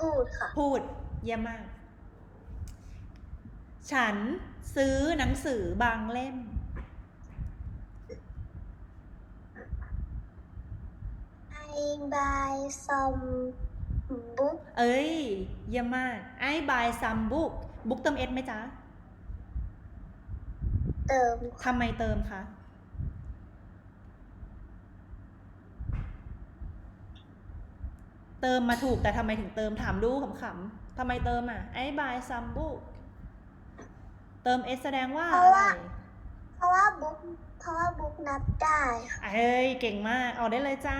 พูดค่ะ พูดเยี่ยมมาก ฉันซื้อหนังสือบางเล่ม I buy some book เอ้ย เยี่ยมมาก I buy some book book เติม s ไหมจ๊ะ เติม ทำไมเติมคะ เติมมาถูกแต่ทำไมถึงเติมถามดูขำๆทำไมเติมอะ I buy some book เติม s แสดงว่าเพอะราะไรว่าเพราะว่าบุ๊กเพราะว่าบุ๊กนับได้ค่ะเอ้ยเก่งมากเอาได้เลยจ้า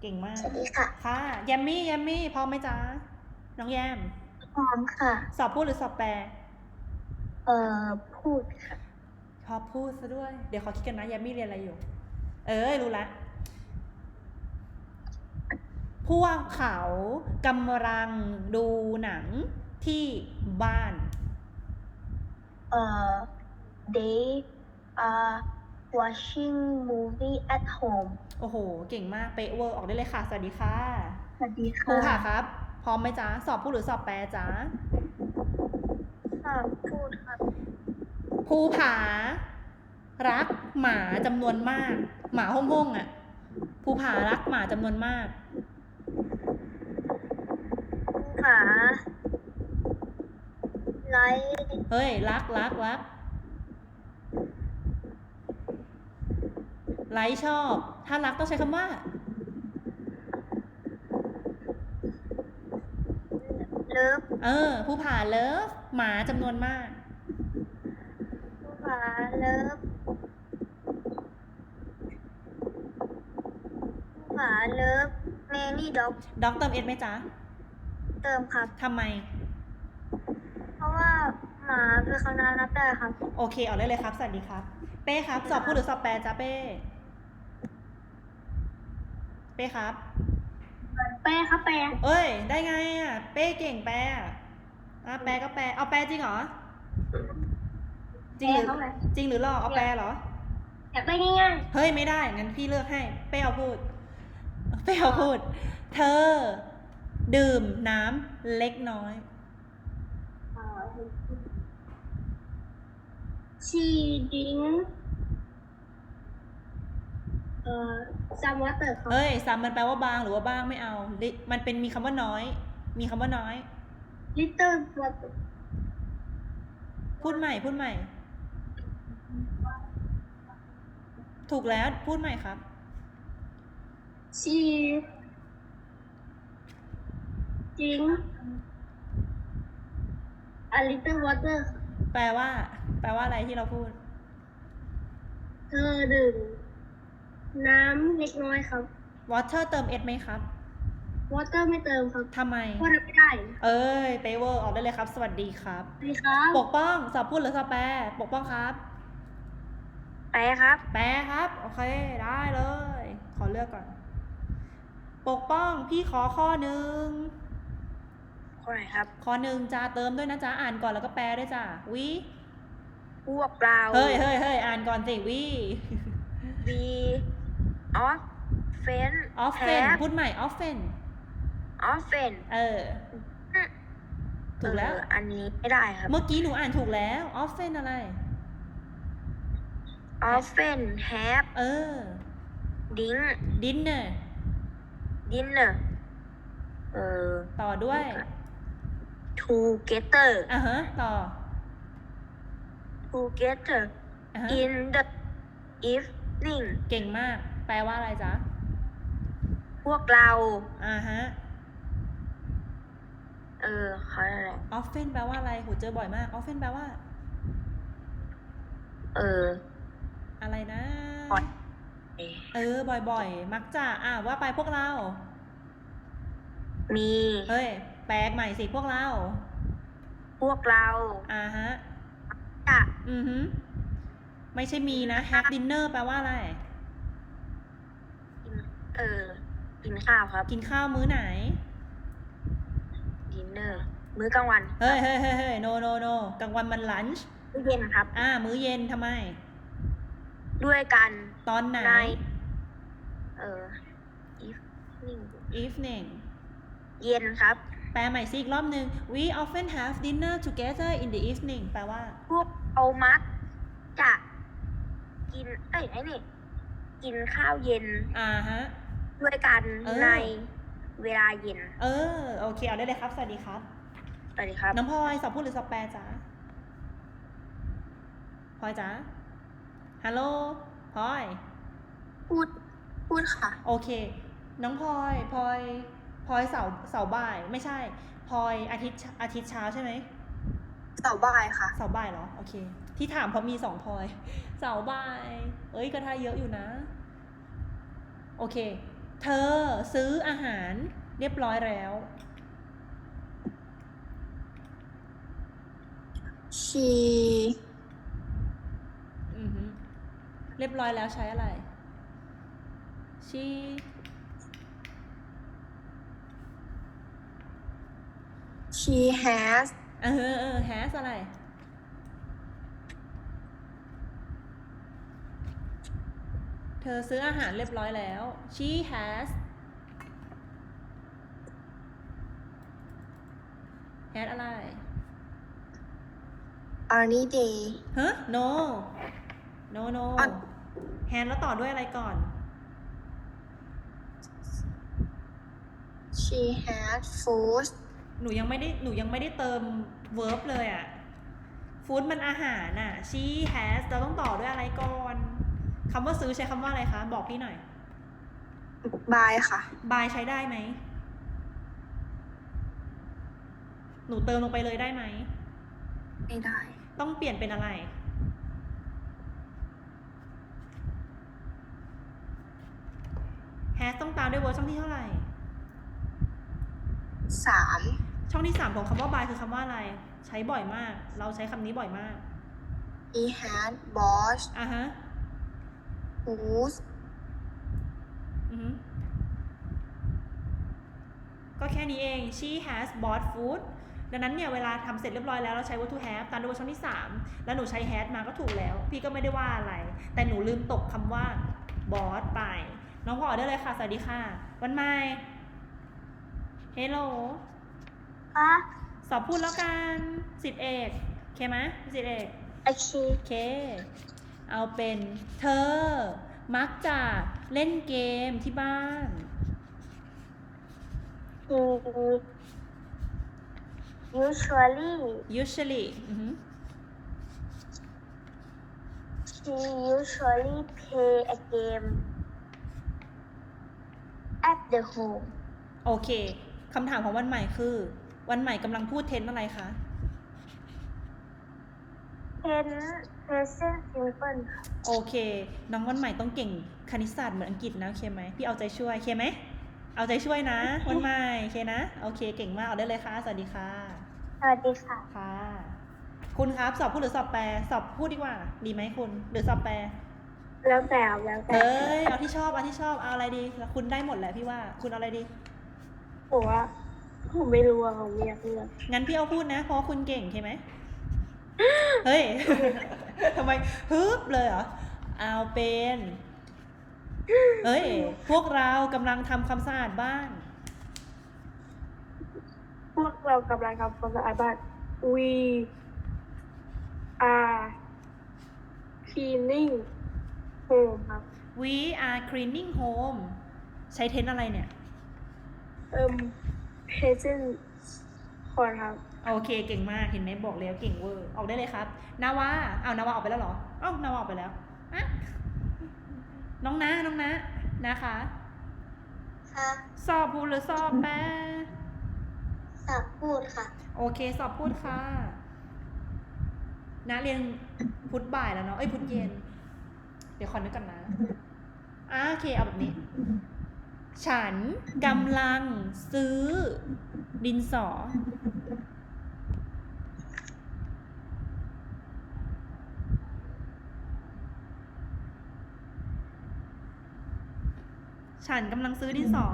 เก่งมาก สวัสดีค่ะค่ะแยมมี่แยมมี่พร้อมไหมจ๊ะน้องแยม พร้อมค่ะ สอบพูดหรือสอบแปล เอ่อพูดค่ะพอพูดซะด้วย เดี๋ยวขอคิดกันนะแยมมี่เรียนอะไรอยู่ เอ้ยรู้ละ พวกเขากำลังดูหนังที่บ้านเอ่อ they are watching movie at home โอ้โห เก่งมากเป๊ะเวอร์ออกได้เลยค่ะ สวัสดีค่ะ สวัสดีครูค่ะค่ะครับ พร้อมไหมจ๊ะ สอบพูดหรือสอบแปลจ๊ะ สอบพูดครับภูผา รักหมาจำนวนมาก หมาห้องๆอะภูผารักหมาจำนวนมาก ค่ะไลท์เฮ้ยรักรักรักไลค์ชอบ ถ้ารักต้องใช้คำว่า เลิฟเออภูผาเลิฟหมาจำนวนมากฝาเลิฟฝาเลิฟเมนี่ด็อกด็อกเติมเอสไหมจ๊ะ เติมครับ ทำไม เพราะว่าหมาเป็นคำนามนับได้ครับ โอเค เอาได้เลยครับ สวัสดีครับ เป้ครับ สอบพูดหรือสอบแปลจ๊ะเป้ เป้ครับ แปลครับแปลเอ้ย ได้ไงอะ เป้เก่งแปลอะอะแปลก็แปล เอาแปลจริงเหรอ จริงหรือ แปลเขาไงจริงหรือหลอกเอาแปลเหรอ อยากได้ง่ายเฮ้ยไม่ได้งั้นพี่เลือกให้ เป้เอาพูด เป้เอาพูด เธอ ดื่มน้ำเล็กน้อยๆชีดิงเอ่อซัมวัตเตอร์ครับเอ้ยซ้ำมันแปลว่าบางหรือว่าบ้างไม่เอาลิมันเป็นมีคำว่าน้อย มีคำว่าน้อยลิตเติ้ลวัตเตอร์พูดใหม่ พูดใหม่ ถูกแล้วพูดใหม่ครับชี ดิง a little water แปลว่า แปลว่าอะไรที่เราพูด เธอดื่ม น้ำเล็กน้อยครับ water เติม s ไหมครับ water ไม่เติมครับทำไม เพราะรับไม่ได้ เอ้ยเปเวอร์ออกได้เลยครับ สวัสดีครับ สวัสดีครับ ปกป้องสอบพูดหรือสอบแปลปกป้องครับ ไปครับ แปลครับ โอเค ได้เลย ขอเลือกก่อน ปกป้องพี่ขอข้อหนึ่ง คนไหนครับ ข้อหนึ่งจ้าเติมด้วยนะจ๊ะอ่านก่อนแล้วก็แปลด้วยจ้ะวิพวกเราเฮ้ยเฮ้ยเฮ้ยอ่านก่อนสิวิ we often often have พูดใหม่ often often เออถูกแล้วเอออันนี้ไม่ได้ครับ เมื่อกี้หนูอ่านถูกแล้ว often อะไร often have เออ drink dinner dinner เออต่อด้วย together อะฮะต่อ together อะฮะ in the evening เก่งมาก แปลว่าอะไรจ๊ะ พวกเราอ่าฮะ เออเขาอะไร often แปลว่าอะไรโหเจอบ่อยมาก often แปลว่า เออ อะไรนะ บ่อย เออ บ่อยๆ มักจะ อะว่าไปพวกเรา มี เฮ้ย แปลกใหม่สิพวกเรา พวกเราอ่าฮะจะอือฮึไม่ใช่มีนะ have dinner แปลว่าอะไร กินเออกินข้าวครับกินข้าวมื้อไหน dinner มื้อกลางวันเฮ้ยเฮ้ยเฮ้ยเฮ้ย no no no กลางวันมัน lunch มื้อเย็นครับ อ่า มื้อเย็นทำไม ด้วยกันตอนไหน ในเออ evening evening เย็นครับ แปลใหม่ซิอีกรอบหนึ่ง we often have dinner together in the evening แปลว่า พวกเรามักจะกิน เอ้ยไอ้นี่กินข้าวเย็นอ่าฮะ ด้วยกันเออ ในเวลาเย็นเออ โอเค เอาได้เลยครับ สวัสดีครับ สวัสดีครับ น้องพลอยสอบพูดหรือสอบแปลจ๊ะพลอยจ๊ะฮัลโหลพลอย พูด พูดค่ะ โอเค น้องพลอยพลอย พลอยเสาร์เสาร์บ่ายไม่ใช่พลอยอาทิตย์อาทิตย์เช้าใช่ไหมเสาร์บ่ายค่ะ เสาร์บ่ายเหรอโอเค ที่ถามเพราะมีสองพลอย เสาร์บ่าย เอ้ยก็ท่าเยอะอยู่นะ โอเค เธอซื้ออาหารเรียบร้อยแล้ว she อือฮึเรียบร้อยแล้วใช้อะไร she she has เออเออ has อะไร เธอซื้ออาหารเรียบร้อยแล้ว she has has อะไร any day ฮะ no no no อะ has แล้วต่อด้วยอะไรก่อน she has food หนูยังไม่ได้หนูยังไม่ได้เติม verb เลยอะ food มันอาหารอะ she has เราต้องต่อด้วยอะไรก่อนคำว่าซื้อใช้คำว่าอะไรคะ บอกพี่หน่อย buy ค่ะ buy ใช้ได้ไหม หนูเติมลงไปเลยได้ไหม ไม่ได้ ต้องเปลี่ยนเป็นอะไร has ต้องตามด้วย verb ช่องที่เท่าไหร่สาม ช่องที่สามของคำว่า buy คือคำว่าอะไร ใช้บ่อยมาก เราใช้คำนี้บ่อยมาก he has bought อะฮะ food อือฮึก็แค่นี้เอง she has bought food ดังนั้นเนี่ยเวลาทำเสร็จเรียบร้อยแล้วเราใช้ verb to have ตามด้วย verb ช่องที่ 3 แล้วหนูใช้ has มาก็ถูกแล้ว พี่ก็ไม่ได้ว่าอะไร แต่หนูลืมตกคำว่า bought ไป น้องพอได้เลยค่ะ สวัสดีค่ะ วันใหม่ hello ค่ะสอบพูดแล้วกันสิทธิเอกโอเคไหมสิทธิเอกโอเคโอเค เอาเป็นเธอ มักจะเล่นเกมที่บ้าน he usually usually อือหือ she usually play a game at the home โอเคคำถามของวันใหม่คือ วันใหม่กำลังพูดเทนอะไรคะเป็น present simple ค่ะโอเค น้องวันใหม่ต้องเก่งคณิตศาสตร์เหมือนอังกฤษนะโอเคไหมพี่เอาใจช่วยโอเคไหม เอาใจช่วยนะ วันใหม่โอเคนะ โอเค เก่งมากเอาได้เลยค่ะ สวัสดีค่ะ สวัสดีค่ะ ค่ะ คุณครับสอบพูดหรือสอบแปล สอบพูดดีกว่า ดีไหมคุณ หรือสอบแปล แล้วแต่แล้วแต่เฮ้ย เอาที่ชอบ เอาที่ชอบ เอาอะไรดีแล้วคุณได้หมดแหละพี่ว่า คุณเอาอะไรดีผมว่า ผมไม่รู้ว่าผมไม่อยากเลือกงั้นพี่เอาพูดนะ เพราะว่าคุณเก่งใช่ไหม เฮ้ย ทำไมฮึบเลยเหรอ เอาเป็น เฮ้ย พวกเรากำลังทำความสะอาดบ้าน พวกเรากำลังทำความสะอาดบ้าน we are cleaning home ครับ we are cleaning home ใช้เทนอะไรเนี่ย เอิ่ม present คนครับ โอเคเก่งมากเห็นไหมบอกแล้วเก่งเวอร์ออกได้เลยครับ นาวาเอานาวาออกไปแล้วเหรอเอ้านาวาออกไปแล้วอะน้องนะน้องนะนะคะค่ะสอบพูดหรือสอบแปลสับพูดค่ะ โอเคสอบพูดค่ะนะเรียนพุธบ่ายแล้วเนาะเอ้ยพุธเย็น เดี๋ยวขอนึกกันนะอ่าโอเคเอาแบบนี้ ฉันกำลังซื้อดินสอ ฉันกำลังซื้อดินสอ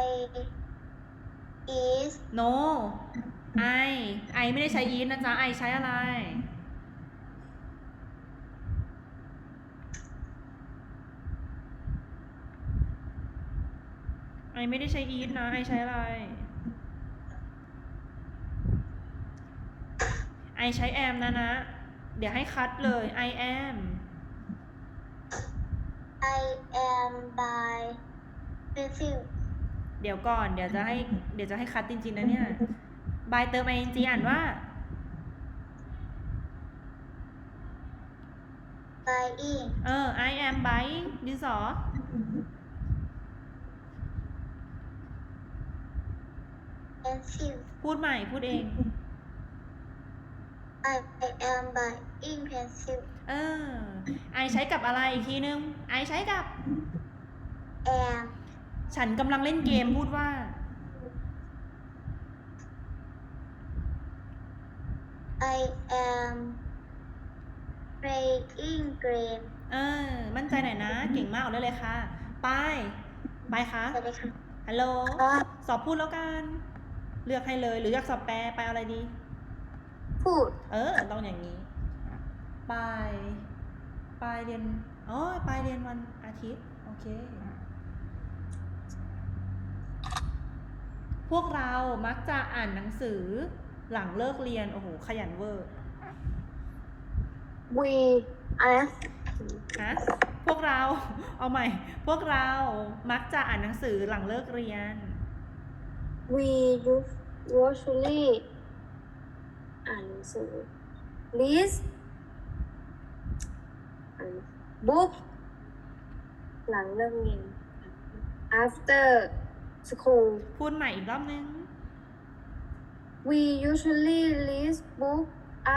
I is no ไอไอไม่ได้ใช้ยีนนะจ๊ะไอใช้อะไร I ไอไม่ได้ใช้ eat นะไอใช้อะไร ไอใช้ am นะนะ เดี๋ยวให้คัดเลย I am I am by pencil เดี๋ยวก่อน เดี๋ยวจะให้ เดี๋ยวจะให้คัดจริงๆนะเนี่ย by เติม ing อ่านว่า buying เออ I am buying ดินสอ pencil พูดใหม่ พูดเอง I am buying pencil เออ ไอใช้กับอะไรอีกทีนึง ไอใช้กับ am ฉันกำลังเล่นเกมพูดว่า I am playing game เออ มั่นใจหน่อยนะ เก่งมากเอาได้เลยค่ะ ไป ไปคะสวัสดีค่ะฮัลโหล ครับ สอบพูดแล้วกัน เลือกให้เลยหรืออยากสอบแปลไปเอาอะไรดี พูด เออต้องอย่างนี้ปลายปลายเรียนอ๋อปลายเรียนวันอาทิตย์ โอเค พวกเรามักจะอ่านหนังสือหลังเลิกเรียน โอ้โห ขยันเวอร์ we อะไรนะฮะพวกเรา เอาใหม่ พวกเรามักจะอ่านหนังสือหลังเลิกเรียน we usually อ่านหนังสือ read อ่าน book หลังเลิกเรียน after school พูดใหม่อีกรอบนึง we usually read book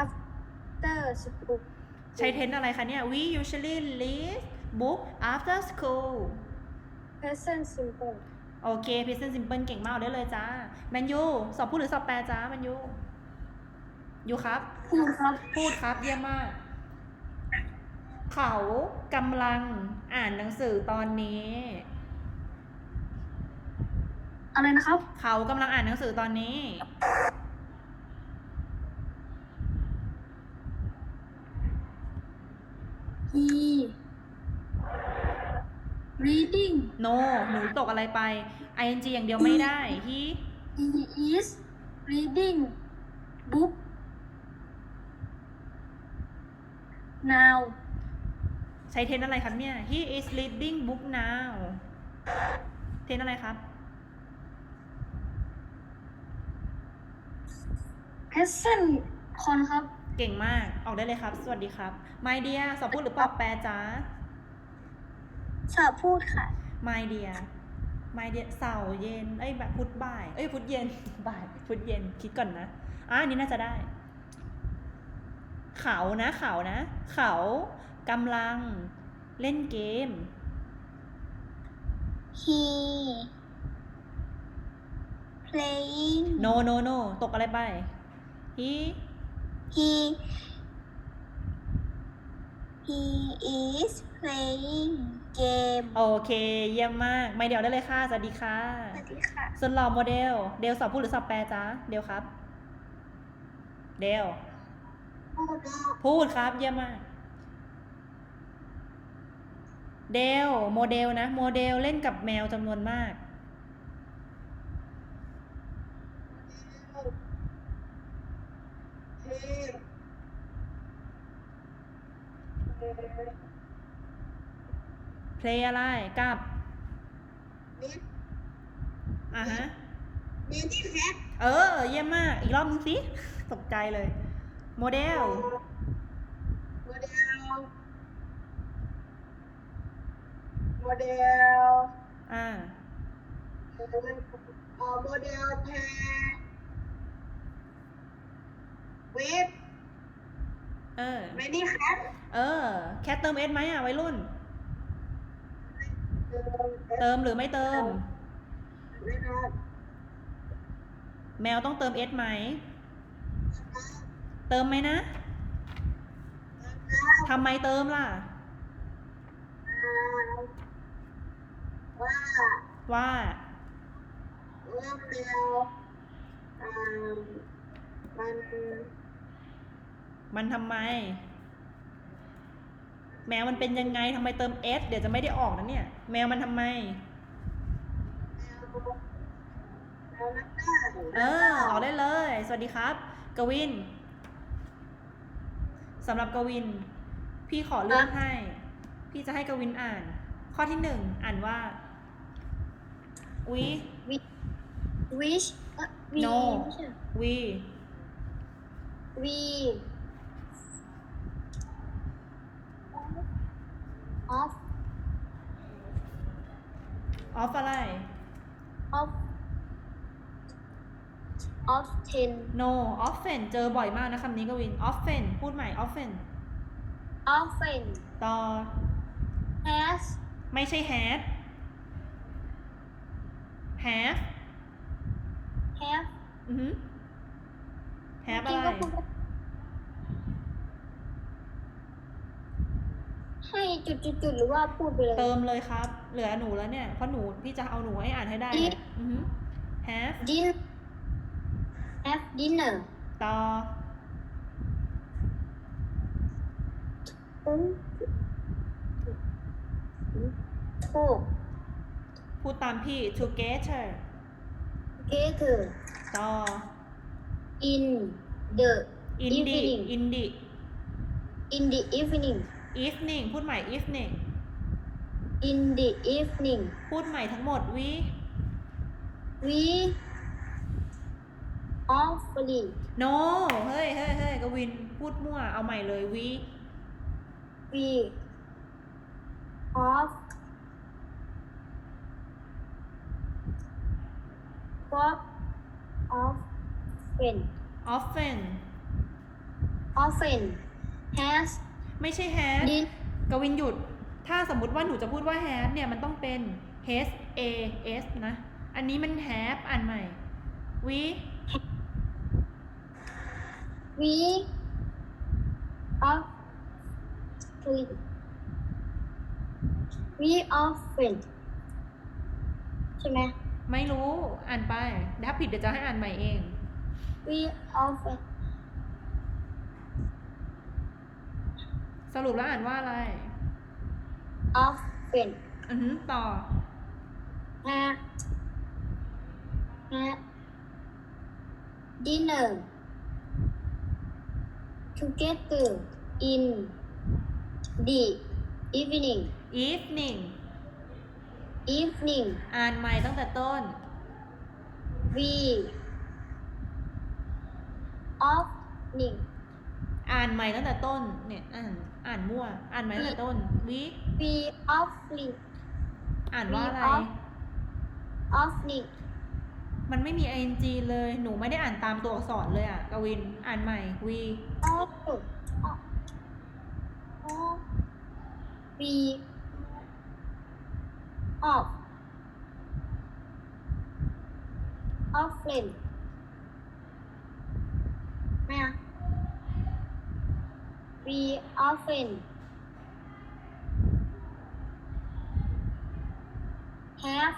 after school ใช้เทนอะไรคะเนี่ย we usually read book after school present simple โอเค present simple เก่งมากเอาได้เลยจ้าแมนยูสอบพูดหรือสอบแปลจ้าแมนยูยูครับพูดครับ พูดครับเยี่ยมมาก เขากำลังอ่านหนังสือตอนนี้ อะไรนะครับ เขากำลังอ่านหนังสือตอนนี้ he reading no หนูตกอะไรไป ing อย่างเดียวไม่ได้ he he is reading book now ใช้เทนอะไรครับเนี่ย he is reading book now เทนอะไรครับ present คนครับ เก่งมาก ออกได้เลยครับ สวัสดีครับ my dear สอบพูดหรือปอบแปลจ้า สอบพูดค่ะ my dear my dear เสาร์เย็น เอ้ยแบบพุธบ่าย เอ้ยพุธเย็น บ่ายพุธเย็น คิดก่อนนะ อะอันนี้น่าจะได้ เขานะเขานะ เขากำลังเล่นเกม he playing no no no ตกอะไรไป he he he is playing game โอเค เยี่ยมมาก ไม่เดี๋ยวได้เลยค่ะ สวัสดีค่ะ สวัสดีค่ะ ส่วนหล่อโมเดล เดลสอบพูดหรือสอบแปลจ้าเดลครับ เดล พูดแล้วพูดครับ เยี่ยมมาก เดล โมเดลนะ โมเดลเล่นกับแมวจำนวนมาก เพลงอะไรกับอะฮะนี่ที่แฮกเออ เยี่ยมมาก อีกรอบนึงสิ ตกใจเลย โมเดล โมเดล โมเดล อ่าเอ่อโมเดลแพรเวฟเออเมนี่แคทเออ แคทเติมเอสไหมอะวัยรุ่น เติมหรือไม่เติม แมวต้องเติมเอสไหม เติมไหมนะทำไมเติมล่ะ ว่าว่าว่าเดียวอ่ามัน มันทำไม แมวมันเป็นยังไงทำไมเติมเอสเดี๋ยวจะไม่ได้ออกนะเนี่ย แมวมันทำไมแมวแล้วนักได้เออออกได้เลย สวัสดีครับ กวินสำหรับกวิน พี่ขอเลือกให้ พี่จะให้กวินอ่าน ข้อที่หนึ่งอ่านว่าวิ wish เอ่อ we No ไม่ ใช่วี we of ออฟอะไร of of ten no often เจอบ่อยมากนะคำนี้กวิน often พูดใหม่ often often ต่อ has ไม่ใช่ had have have อือหือ have จริอะงไร ก็พูดว่าให้จุดๆๆหรือว่าพูดไปเลยเติมเลยครับ เหลือหนูแล้วเนี่ยเพราะหนูพี่จะเอาหนูให้อ่านให้ได้อีเนี่ยอือหือ have din have dinner ต่ออืม talk พูดตามพี่ together together ต่อ in the in the evening in the in the evening evening พูดใหม่ evening in the evening พูดใหม่ทั้งหมดวิ we awfully no เฮ้ยเฮ้ยเฮ้ยกวินพูดมั่ว เอาใหม่เลยวิ we off pop off when often often has ไม่ใช่ had did กวินหยุด ถ้าสมมุติว่าหนูจะพูดว่า had เนี่ยมันต้องเป็น h a s นะ อันนี้มัน have อ่านใหม่วิ we off we often ใช่ไหมไม่รู้ อ่านไป ถ้าผิดเดี๋ยวจะให้อ่านใหม่เอง we often สรุปแล้วอ่านว่าอะไร often อือหือต่อ have have dinner together in the evening evening evening อ่านใหม่ตั้งแต่ต้น we evening อ่านใหม่ตั้งแต่ต้น เนี่ยอ่าน อ่านมั่ว อ่านใหม่ตั้งแต่ต้นวิ we evening อ่านว่าอะไร evening มันไม่มี ing เลย หนูไม่ได้อ่านตามตัวอักษรเลยอะกวิน อ่านใหม่วี off off off we off often we often have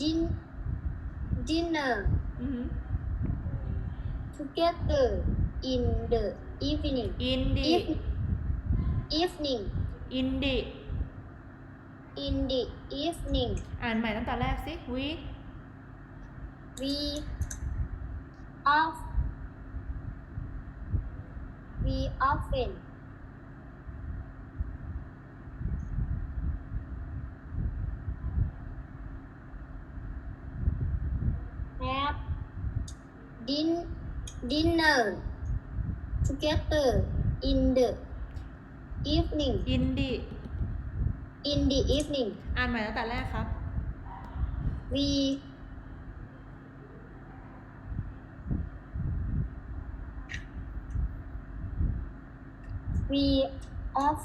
din dinner อือหือ together in the evening in the Eve- evening in the in the evening อ่านใหม่ตั้งแต่แรกสิ วิ we off we often have din dinner together in the evening in the in the evening อ่านใหม่ตั้งแต่แรกครับ we we off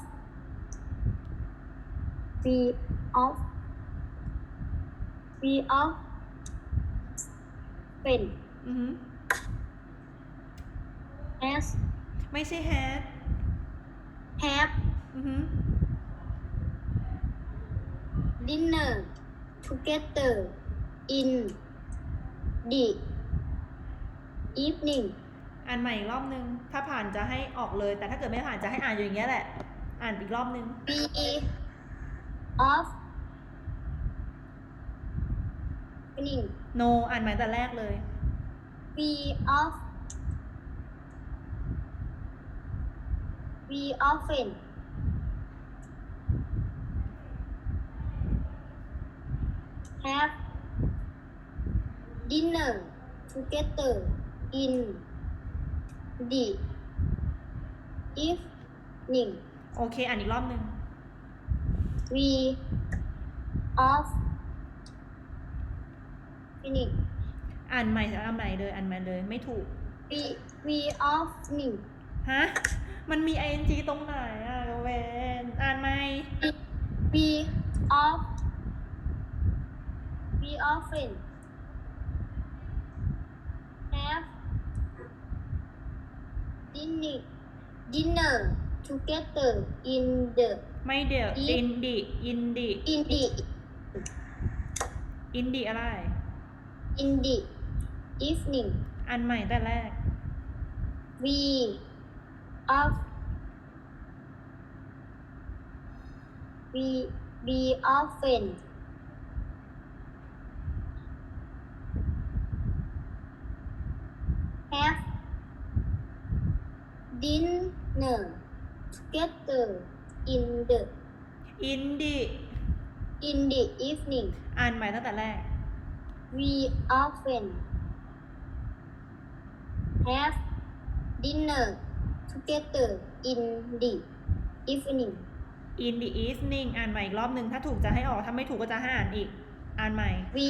we off we off when อือหือ has ไม่ใช่ had have อือหือ dinner together in the evening อ่านใหม่อีกรอบนึง ถ้าผ่านจะให้ออกเลย แต่ถ้าเกิดไม่ผ่านจะให้อ่านอยู่อย่างเงี้ยแหละ อ่านอีกรอบนึง be off evening no อ่านใหม่แต่แรกเลย we of we often have dinner together in the evening โอเค อ่านอีกรอบหนึ่ง we of finish อ่านใหม่อ่านใหม่เลย อ่านใหม่เลย ไม่ถูก we we of finish ฮะ มันมี ing ตรงไหนอะเวนอ่านไหม we of we often have dinner dinner together in the ไม่เดี๋ยวอีอินดิอินดิ in the อินดิอะไร in the evening อ่านใหม่แต่แรก we of we we often have dinner together in the อินดิ in the evening อ่านใหม่ตั้งแต่แรก we often have dinner together in the evening in the evening อ่านใหม่อีกรอบหนึ่งถ้าถูกจะให้ออก ถ้าไม่ถูกก็จะให้อ่านอีก อ่านใหม่ we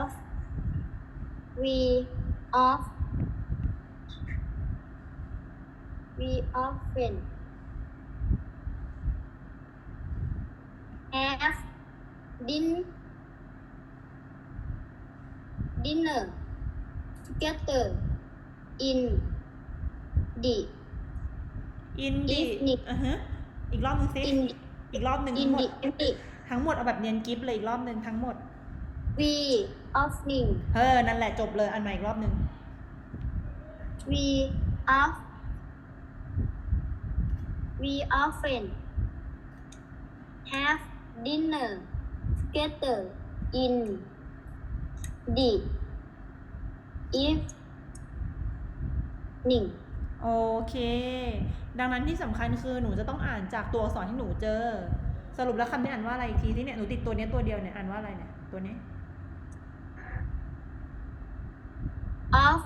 of we of we often have din dinner together in the in the Evening อือฮะอีกรอบหนึ่งสิ in อีกรอบหนึ่ง in ทั้งหมด the evening ทั้งหมดเอาแบบเนียนกิฟเลยอีกรอบหนึ่งทั้งหมด we often เออนั่นแหละจบเลยอ่านใหม่อีกรอบหนึ่ง we of we often have dinner together in the evening โอเค ดังนั้นที่สำคัญคือหนูจะต้องอ่านจากตัวอักษรที่หนูเจอ สรุปแล้วคำนี้อ่านว่าอะไรอีกทีที่เนี่ย หนูติดตัวเนี้ยตัวเดียวเนี่ย อ่านว่าอะไรเนี่ย ตัวนี้ of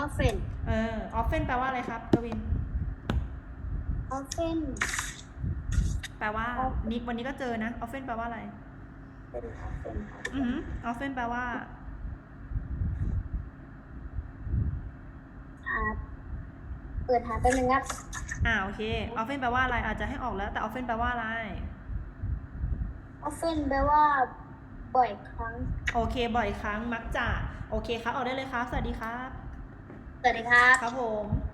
often เออ often แปลว่าอะไรครับกวิน often แปลว่านิกวันนี้ก็เจอนะ often แปลว่าอะไร เป็น often อือหือ often แปลว่าหาเปิดหาแป๊บนึงครับอ่าโอเค often แปลว่าอะไร อาจจะให้ออกแล้ว แต่ often แปลว่าอะไร often แปลว่า บ่อยครั้ง โอเค บ่อยครั้งมักจะ โอเคครับ ออกได้เลยครับ สวัสดีครับ สวัสดีครับ ครับผม